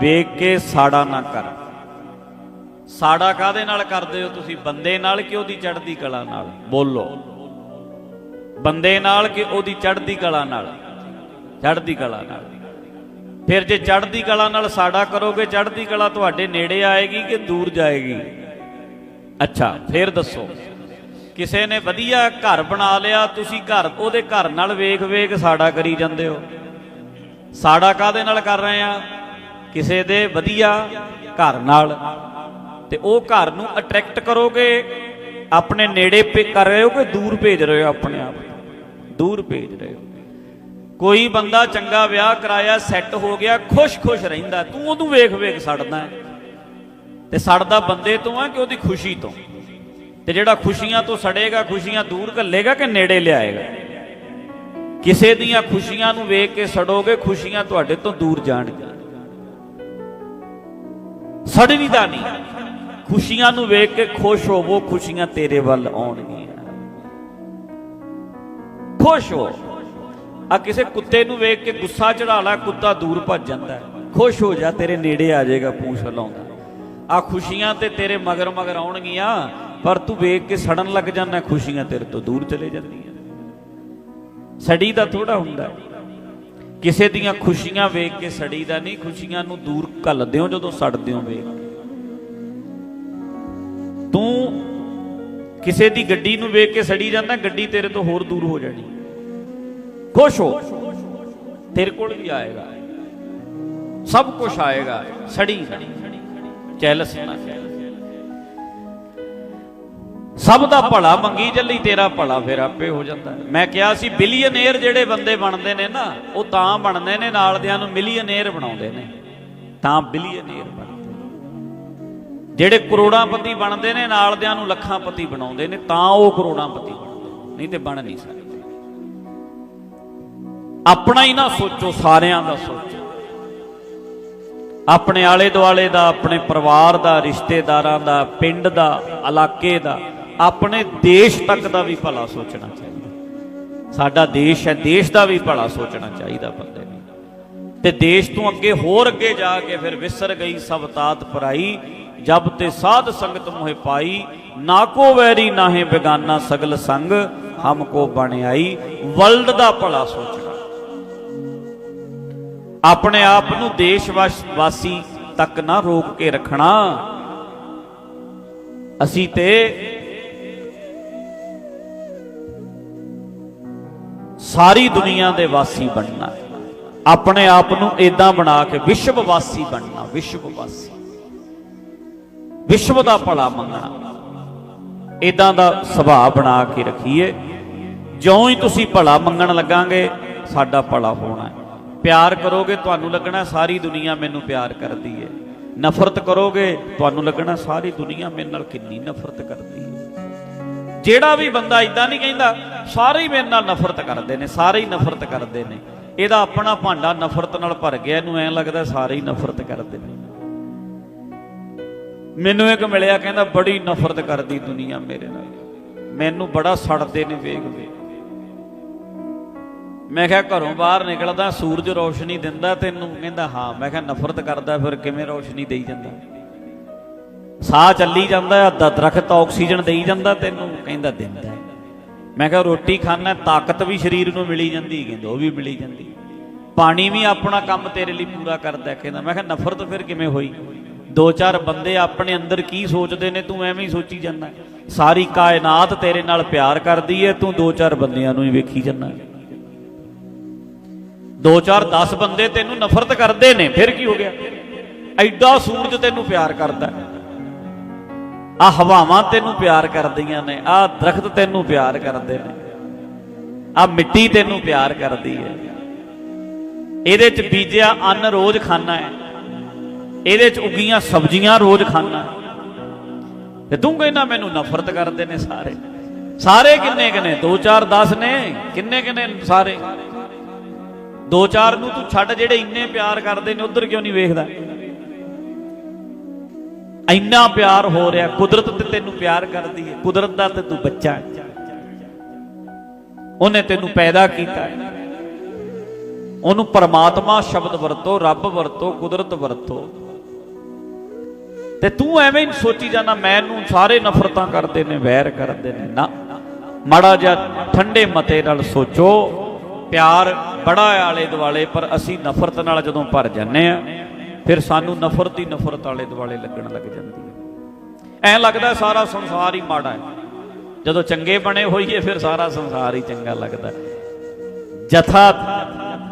ਵੇਖ ਕੇ ਸਾੜਾ ਨਾ ਕਰ। ਸਾੜਾ ਕਾਦੇ ਨਾਲ ਕਰਦੇ ਹੋ ਤੁਸੀਂ? ਬੰਦੇ ਨਾਲ ਕਿ ਉਹਦੀ ਚੜ੍ਹਦੀ ਕਲਾ ਨਾਲ? ਬੋਲੋ। ਬੰਦੇ ਨਾਲ ਕਿ ਉਹਦੀ ਚੜ੍ਹਦੀ ਕਲਾ ਨਾਲ? ਚੜ੍ਹਦੀ ਕਲਾ ਨਾਲ। ਫਿਰ ਜੇ ਚੜ੍ਹਦੀ ਕਲਾ ਨਾਲ ਸਾੜਾ ਕਰੋਗੇ, ਚੜ੍ਹਦੀ ਕਲਾ ਤੁਹਾਡੇ ਨੇੜੇ ਆਏਗੀ ਕਿ ਦੂਰ ਜਾਏਗੀ? ਅੱਛਾ, ਫਿਰ ਦੱਸੋ। ਕਿਸੇ ਨੇ ਵਧੀਆ ਘਰ ਬਣਾ ਲਿਆ, ਤੁਸੀਂ ਘਰ, ਉਹਦੇ ਘਰ ਨਾਲ ਵੇਖ ਵੇਖ ਸਾੜਾ ਕਰੀ ਜਾਂਦੇ ਹੋ। ਸਾੜਾ ਕਾਦੇ ਨਾਲ ਕਰ ਰਹੇ ਆ? ਕਿਸੇ ਦੇ ਵਧੀਆ ਘਰ ਨਾਲ ਤੇ ਉਹ ਘਰ ਨੂੰ ਅਟਰੈਕਟ ਕਰੋਗੇ, ਆਪਣੇ ਨੇੜੇ ਪੇ ਕਰ ਰਹੇ ਹੋ ਕਿ ਦੂਰ ਭੇਜ ਰਹੇ ਹੋ ਆਪਣੇ ਆਪ ਨੂੰ? ਦੂਰ ਭੇਜ ਰਹੇ ਹੋ। ਕੋਈ ਬੰਦਾ ਚੰਗਾ ਵਿਆਹ ਕਰਾਇਆ ਸੈੱਟ ਹੋ ਗਿਆ ਖੁਸ਼-ਖੁਸ਼ ਰਹਿੰਦਾ, ਤੂੰ ਉਹਨੂੰ ਵੇਖ ਵੇਖ ਸੜਦਾ ਹੈ। ਤੇ ਸੜਦਾ ਬੰਦੇ ਤੋਂ ਆ ਕਿ ਉਹਦੀ ਖੁਸ਼ੀ ਤੋਂ? ਤੇ ਜਿਹੜਾ ਖੁਸ਼ੀਆਂ ਤੋਂ ਸੜੇਗਾ, ਖੁਸ਼ੀਆਂ ਦੂਰ ਘੱਲੇਗਾ ਕਿ ਨੇੜੇ ਲਿਆਏਗਾ? ਕਿਸੇ ਦੀਆਂ ਖੁਸ਼ੀਆਂ ਨੂੰ ਵੇਖ ਕੇ ਸੜੋਗੇ, ਖੁਸ਼ੀਆਂ ਤੁਹਾਡੇ ਤੋਂ ਦੂਰ ਜਾਣਗੀਆਂ। ਸੜਨੀ ਦਾ ਨਹੀਂ ਖੁਸ਼ੀਆਂ ਨੂੰ ਵੇਖ ਕੇ ਖੁਸ਼ ਹੋਵੋ, ਖੁਸ਼ੀਆਂ ਤੇਰੇ ਵੱਲ ਆਉਣਗੀਆਂ। ਖੁਸ਼ ਹੋ। ਆ ਕਿਸੇ ਕੁੱਤੇ ਨੂੰ ਵੇਖ ਕੇ ਗੁੱਸਾ ਚੜਾ ਲਾ, ਕੁੱਤਾ ਦੂਰ ਭੱਜ ਜਾਂਦਾ ਹੈ। ਖੁਸ਼ ਹੋ ਜਾ, ਤੇਰੇ ਨੇੜੇ ਆ ਜਾਏਗਾ ਪੂਛ ਲਾਉਂਦਾ। ਆ ਖੁਸ਼ੀਆਂ ਤੇ ਤੇਰੇ ਮਗਰ ਮਗਰ ਆਉਣਗੀਆਂ, ਪਰ ਤੂੰ ਵੇਖ ਕੇ ਸੜਨ ਲੱਗ ਜਾਂਦਾ, ਖੁਸ਼ੀਆਂ ਤੇਰੇ ਤੋਂ ਦੂਰ ਚਲੇ ਜਾਂਦੀਆਂ। ਸੜੀ ਦਾ ਥੋੜਾ ਹੁੰਦਾ ਹੈ। ਕਿਸੇ ਦੀਆਂ ਖੁਸ਼ੀਆਂ ਵੇਖ ਕੇ ਸੜੀ ਦਾ ਨਹੀਂ, ਖੁਸ਼ੀਆਂ ਨੂੰ ਦੂਰ ਘੱਲਦੇ ਹੋ ਜਦੋਂ ਸੜਦੇ ਹੋ ਵੇਖ। ਤੂੰ ਕਿਸੇ ਦੀ ਗੱਡੀ ਨੂੰ ਵੇਖ ਕੇ ਸੜੀ ਜਾਂਦਾ, ਗੱਡੀ ਤੇਰੇ ਤੋਂ ਹੋਰ ਦੂਰ ਹੋ ਜਾਣੀ। ਖੁਸ਼ ਹੋ। ਤੇਰੇ ਕੋਲ ਵੀ ਆਏਗਾ। ਸਭ ਕੁਝ ਆਏਗਾ। ਸੜੀ ਨਾ। ਚੈਲਸ ਨਾ। ਸਭ ਦਾ ਭਲਾ ਮੰਗੀ ਜੱਲੀ ਤੇਰਾ ਭਲਾ ਫਿਰ ਆਪੇ ਹੋ ਜਾਂਦਾ। ਮੈਂ ਕਿਹਾ ਸੀ ਬਿਲੀਅਨੇਅਰ ਜਿਹੜੇ ਬੰਦੇ ਬਣਦੇ ਨੇ ਨਾ, ਉਹ ਤਾਂ ਬਣਦੇ ਨੇ, ਨਾਲਦਿਆਂ ਨੂੰ ਮਿਲੀਅਨੇਅਰ ਬਣਾਉਂਦੇ ਨੇ। ਤਾਂ ਬਿਲੀਅਨੇਅਰ ਬਣਦੇ ਨੇ। ਜਿਹੜੇ ਕਰੋੜਾਂਪਤੀ ਬਣਦੇ ਨੇ, ਨਾਲਦਿਆਂ ਨੂੰ ਲੱਖਾਂਪਤੀ ਬਣਾਉਂਦੇ ਨੇ, ਤਾਂ ਉਹ ਕਰੋੜਾਂਪਤੀ ਬਣਦੇ ਨਹੀਂ ਤੇ ਬਣ ਨਹੀਂ ਸਕਦੇ। ਆਪਣਾ ਹੀ ਨਾ ਸੋਚੋ, ਸਾਰਿਆਂ ਦਾ ਸੋਚੋ। ਆਪਣੇ ਆਲੇ ਦੁਆਲੇ ਦਾ, ਆਪਣੇ ਪਰਿਵਾਰ ਦਾ, ਰਿਸ਼ਤੇਦਾਰਾਂ ਦਾ, ਪਿੰਡ ਦਾ, ਇਲਾਕੇ ਦਾ ਆਪਣੇ ਦੇਸ਼ ਤੱਕ ਦਾ ਵੀ ਭਲਾ ਸੋਚਣਾ ਚਾਹੀਦਾ। ਸਾਡਾ ਦੇਸ਼ ਹੈ, ਦੇਸ਼ ਦਾ ਵੀ ਭਲਾ ਸੋਚਣਾ ਚਾਹੀਦਾ ਬੰਦੇ ਨੂੰ। ਤੇ ਦੇਸ਼ ਤੋਂ ਅੱਗੇ ਹੋਰ ਅੱਗੇ ਜਾ ਕੇ ਫਿਰ ਵਿਸਰ ਗਈ ਸਭ ਤਾਤ ਪਰਾਈ, ਜਬ ਤੇ ਸਾਧ ਸੰਗਤ ਮੋਹਿ ਪਾਈ, ਨਾ ਕੋ ਵੈਰੀ ਨਾਹੇ ਬੇਗਾਨਾ ਸਗਲ ਸੰਗ, ਹਮ ਕੋ ਬਣ ਵਰਲਡ ਦਾ ਭਲਾ ਸੋਚਣਾ। ਆਪਣੇ ਆਪ ਨੂੰ ਦੇਸ਼ ਵਾਸ- ਵਾਸੀ ਤੱਕ ਨਾ ਰੋਕ ਕੇ ਰੱਖਣਾ। ਅਸੀਂ ਤੇ ਸਾਰੀ ਦੁਨੀਆ ਦੇ ਵਾਸੀ ਬਣਨਾ ਆਪਣੇ ਆਪ ਨੂੰ ਇਦਾਂ ਬਣਾ ਕੇ ਵਿਸ਼ਵ ਵਾਸੀ ਬਣਨਾ, ਵਿਸ਼ਵ ਵਾਸੀ। ਵਿਸ਼ਵ ਦਾ ਭਲਾ ਮੰਗਣਾ। ਇਦਾਂ ਦਾ ਸੁਭਾਅ ਬਣਾ ਕੇ ਰੱਖੀਏ। ਜਿਉਂ ਹੀ ਤੁਸੀਂ ਭਲਾ ਮੰਗਣ ਲੱਗਾਂਗੇ, ਸਾਡਾ ਭਲਾ ਹੋਣਾ ਹੈ। ਪਿਆਰ ਕਰੋਗੇ, ਤੁਹਾਨੂੰ ਲੱਗਣਾ ਸਾਰੀ ਦੁਨੀਆ ਮੈਨੂੰ ਪਿਆਰ ਕਰਦੀ ਹੈ। ਨਫ਼ਰਤ ਕਰੋਗੇ, ਤੁਹਾਨੂੰ ਲੱਗਣਾ ਸਾਰੀ ਦੁਨੀਆ ਮੇਰੇ ਨਾਲ ਕਿੰਨੀ ਨਫ਼ਰਤ ਕਰਦੀ ਹੈ। ਜਿਹੜਾ ਵੀ ਬੰਦਾ ਇਦਾਂ ਨਹੀਂ ਕਹਿੰਦਾ, ਸਾਰੇ ਹੀ ਮੇਰੇ ਨਾਲ ਨਫ਼ਰਤ ਕਰਦੇ ਨੇ, ਸਾਰੇ ਹੀ ਨਫ਼ਰਤ ਕਰਦੇ ਨੇ। ਇਹਦਾ ਆਪਣਾ ਭਾਂਡਾ ਨਫ਼ਰਤ ਨਾਲ ਭਰ ਗਿਆ, ਇਹਨੂੰ ਐਂ ਲੱਗਦਾ ਸਾਰੇ ਹੀ ਨਫ਼ਰਤ ਕਰਦੇ ਨੇ। ਮੈਨੂੰ ਇੱਕ ਮਿਲਿਆ ਕਹਿੰਦਾ, ਬੜੀ ਨਫ਼ਰਤ ਕਰਦੀ ਦੁਨੀਆ ਮੇਰੇ ਨਾਲ। ਮੈਨੂੰ ਬੜਾ ਸੜਦੇ ਨੇ ਵੇਖ ਵੇਖ। ਮੈਂ ਕਿਹਾ, ਘਰੋਂ ਬਾਹਰ ਨਿਕਲਦਾ, ਸੂਰਜ ਰੋਸ਼ਨੀ ਦਿੰਦਾ ਤੈਨੂੰ। ਕਹਿੰਦਾ, ਹਾਂ, ਮੈਂ ਕਿਹਾ, ਨਫ਼ਰਤ ਕਰਦਾ, ਫਿਰ ਕਿਵੇਂ ਰੋਸ਼ਨੀ ਦੇਈ ਜਾਂਦਾ? ਸਾਹ ਚੱਲੀ ਜਾਂਦਾ ਅੱਧਾ ਦਰਖਤ ਆਕਸੀਜਨ ਦੇਈ ਜਾਂਦਾ, ਤੈਨੂੰ ਕਹਿੰਦਾ ਦਿੰਦਾ ਮੈਂ ਕਿਹਾ, ਰੋਟੀ ਖਾਣਾ ਤਾਕਤ ਵੀ ਸਰੀਰ ਨੂੰ ਮਿਲੀ ਜਾਂਦੀ, ਕਹਿੰਦਾ ਉਹ ਵੀ ਮਿਲੀ ਜਾਂਦੀ। ਪਾਣੀ ਵੀ ਆਪਣਾ ਕੰਮ ਤੇਰੇ ਲਈ ਪੂਰਾ ਕਰਦਾ ਕਹਿੰਦਾ। ਮੈਂ ਕਿਹਾ, ਨਫ਼ਰਤ ਫਿਰ ਕਿਵੇਂ ਹੋਈ? ਦੋ ਚਾਰ ਬੰਦੇ ਆਪਣੇ ਅੰਦਰ ਕੀ ਸੋਚਦੇ ਨੇ, ਤੂੰ ਐਵੇਂ ਹੀ ਸੋਚੀ ਜਾਂਦਾ ਸਾਰੀ ਕਾਇਨਾਤ ਤੇਰੇ ਨਾਲ ਪਿਆਰ ਕਰਦੀ ਹੈ, ਤੂੰ ਦੋ ਚਾਰ ਬੰਦਿਆਂ ਨੂੰ ਹੀ ਵੇਖੀ ਜਾਂਦਾ ਦੋ ਚਾਰ 10 ਬੰਦੇ ਤੈਨੂੰ ਨਫ਼ਰਤ ਕਰਦੇ ਨੇ, ਫਿਰ ਕੀ ਹੋ ਗਿਆ? ਐਡਾ ਸੂਰਜ ਤੈਨੂੰ ਪਿਆਰ ਕਰਦਾ ਹੈ। ਆ ਹਵਾਵਾਂ ਤੈਨੂੰ ਪਿਆਰ ਕਰਦੀਆਂ ਨੇ, ਆ ਦਰਖਤ ਤੈਨੂੰ ਪਿਆਰ ਕਰਦੇ ਨੇ, ਆ ਮਿੱਟੀ ਤੈਨੂੰ ਪਿਆਰ ਕਰਦੀ ਹੈ। ਇਹਦੇ ਚ ਬੀਜਿਆ ਅੰਨ ਰੋਜ਼ ਖਾਣਾ ਹੈ, ਇਹਦੇ ਚ ਉਗੀਆਂ ਸਬਜ਼ੀਆਂ ਰੋਜ਼ ਖਾਣਾ ਤੇ ਤੂੰ ਕਹਿੰਦਾ ਮੈਨੂੰ ਨਫ਼ਰਤ ਕਰਦੇ ਨੇ ਸਾਰੇ। ਸਾਰੇ ਕਿੰਨੇ ਕਿੰਨੇ 2 4 10 ਨੇ? ਕਿੰਨੇ ਕਿੰਨੇ ਸਾਰੇ? ਦੋ ਚਾਰ ਨੂੰ ਤੂੰ ਛੱਡ, ਜਿਹੜੇ ਇੰਨੇ ਪਿਆਰ ਕਰਦੇ ਨੇ, ਉਧਰ ਕਿਉਂ ਨਹੀਂ ਵੇਖਦਾ? ਇੰਨਾ ਪਿਆਰ ਹੋ ਰਿਹਾ, ਕੁਦਰਤ ਤੇ ਤੈਨੂੰ ਪਿਆਰ ਕਰਦੀ ਹੈ, ਕੁਦਰਤ ਦਾ ਤੇ ਤੂੰ ਬੱਚਾ ਹੈ। ਉਹਨੇ ਤੈਨੂੰ ਪੈਦਾ ਕੀਤਾ ਹੈ। ਉਹਨੂੰ ਪਰਮਾਤਮਾ ਸ਼ਬਦ ਵਰਤੋ, ਰੱਬ ਵਰਤੋ, ਕੁਦਰਤ ਵਰਤੋ। ਤੇ ਤੂੰ ਐਵੇਂ ਹੀ ਸੋਚੀ ਜਾਂਦਾ, ਮੈਨੂੰ ਸਾਰੇ ਨਫ਼ਰਤਾਂ ਕਰਦੇ ਨੇ, ਵੈਰ ਕਰਦੇ ਨੇ। ਨਾ, ਮਾੜਾ ਜਿਹਾ ਠੰਡੇ ਮਤੇ ਨਾਲ ਸੋਚੋ, ਪਿਆਰ ਬੜਾ ਆਲੇ ਦੁਆਲੇ ਪਰ ਅਸੀਂ ਨਫ਼ਰਤ ਨਾਲ ਜਦੋਂ ਭਰ ਜਾਂਦੇ ਆ ਫਿਰ ਸਾਨੂੰ ਨਫ਼ਰਤ ਹੀ ਨਫ਼ਰਤ ਆਲੇ ਦੁਆਲੇ ਲੱਗਣ ਲੱਗ ਜਾਂਦੀ ਹੈ। ਐਂ ਲੱਗਦਾ ਸਾਰਾ ਸੰਸਾਰ ਹੀ ਮਾੜਾ ਹੈ। ਜਦੋਂ ਚੰਗੇ ਬਣੇ ਹੋਈਏ, ਫਿਰ ਸਾਰਾ ਸੰਸਾਰ ਹੀ ਚੰਗਾ ਲੱਗਦਾ ਜਥਾ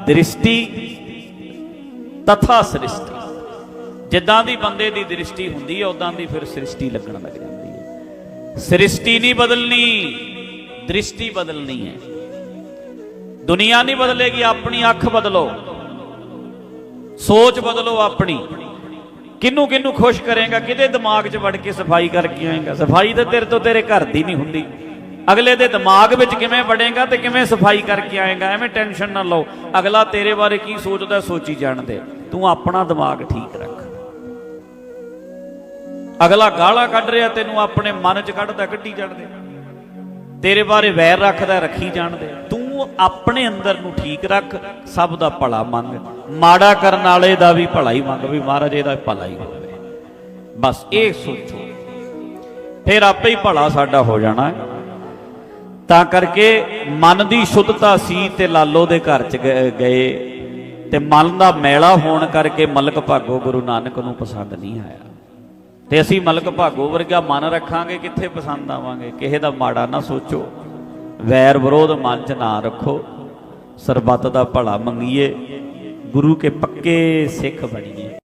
ਦ੍ਰਿਸ਼ਟੀ, ਤਥਾ ਸ੍ਰਿਸ਼ਟੀ। ਜਿੱਦਾਂ ਦੀ ਬੰਦੇ ਦੀ ਦ੍ਰਿਸ਼ਟੀ ਹੁੰਦੀ ਹੈ ਉਦਾਂ ਦੀ ਫਿਰ ਸ੍ਰਿਸ਼ਟੀ ਲੱਗਣ ਲੱਗ ਜਾਂਦੀ ਹੈ। ਸ੍ਰਿਸ਼ਟੀ ਨਹੀਂ ਬਦਲਣੀ, ਦ੍ਰਿਸ਼ਟੀ ਬਦਲਣੀ ਹੈ। ਦੁਨੀਆ ਨਹੀਂ ਬਦਲੇਗੀ, ਆਪਣੀ ਅੱਖ ਬਦਲੋ। ਸੋਚ ਬਦਲੋ ਆਪਣੀ। ਕਿੰਨੂੰ ਕਿੰਨੂੰ ਖੁਸ਼ ਕਰੇਗਾ, ਕਿਹਦੇ ਦਿਮਾਗ 'ਚ ਵੜ ਕੇ ਸਫ਼ਾਈ ਕਰਕੇ ਆਏਗਾ? ਸਫ਼ਾਈ ਤਾਂ ਤੇਰੇ ਤੋਂ ਤੇਰੇ ਘਰ ਦੀ ਨਹੀਂ ਹੁੰਦੀ। ਅਗਲੇ ਦੇ ਦਿਮਾਗ ਵਿੱਚ ਕਿਵੇਂ ਵੜੇਗਾ ਤੇ ਕਿਵੇਂ ਸਫ਼ਾਈ ਕਰਕੇ ਆਏਗਾ, ਐਵੇਂ ਟੈਨਸ਼ਨ ਨਾ ਲਓ। ਅਗਲਾ ਤੇਰੇ ਬਾਰੇ ਕੀ ਸੋਚਦਾ, ਸੋਚੀ ਜਾਣਦੇ ਤੂੰ ਆਪਣਾ ਦਿਮਾਗ ਠੀਕ ਰੱਖ। ਅਗਲਾ ਗਾਲਾਂ ਕੱਢ ਰਿਹਾ ਤੈਨੂੰ ਆਪਣੇ ਮਨ 'ਚ ਕੱਢਦਾ, ਕੱਢੀ ਜਾਣਦੇ ਤੇਰੇ ਬਾਰੇ ਵੈਰ ਰੱਖਦਾ, ਰੱਖੀ ਜਾਣਦੇ ਤੂੰ ਆਪਣੇ ਅੰਦਰ ਨੂੰ ਠੀਕ ਰੱਖ, ਸਭ ਦਾ ਭਲਾ ਮੰਗ। ਮਾੜਾ ਕਰਨ ਵਾਲੇ ਦਾ ਵੀ ਭਲਾ ਹੀ ਮੰਗ, ਵੀ ਮਹਾਰਾਜ ਇਹਦਾ ਭਲਾ ਹੀ ਹੋਵੇ ਬਸ ਇਹ ਸੋਚੋ। ਫਿਰ ਆਪੇ ਹੀ ਭਲਾ ਸਾਡਾ ਹੋ ਜਾਣਾ। ਤਾਂ ਕਰਕੇ ਮਨ ਦੀ ਸ਼ੁੱਧਤਾ ਸੀ ਤੇ ਲਾਲੋ ਦੇ ਘਰ ਚ ਗਏ- ਗਏ। ਤੇ ਮਨ ਦਾ ਮੈਲਾ ਹੋਣ ਕਰਕੇ ਮਲਕ ਭਾਗੋ ਗੁਰੂ ਨਾਨਕ ਨੂੰ ਪਸੰਦ ਨਹੀਂ ਆਇਆ। ਤੇ ਅਸੀਂ ਮਲਕ ਭਾਗੋ ਵਰਗਾ ਮਨ ਰੱਖਾਂਗੇ, ਕਿੱਥੇ ਪਸੰਦ ਆਵਾਂਗੇ? ਕਿਸੇ ਦਾ ਮਾੜਾ ਨਾ ਸੋਚੋ। ਵੈਰ ਵਿਰੋਧ ਮਨ 'ਚ ਨਾ ਰੱਖੋ, ਸਰਬੱਤ ਦਾ ਭਲਾ ਮੰਗੀਏ, ਗੁਰੂ ਕੇ ਪੱਕੇ ਸਿੱਖ ਬਣੀਏ।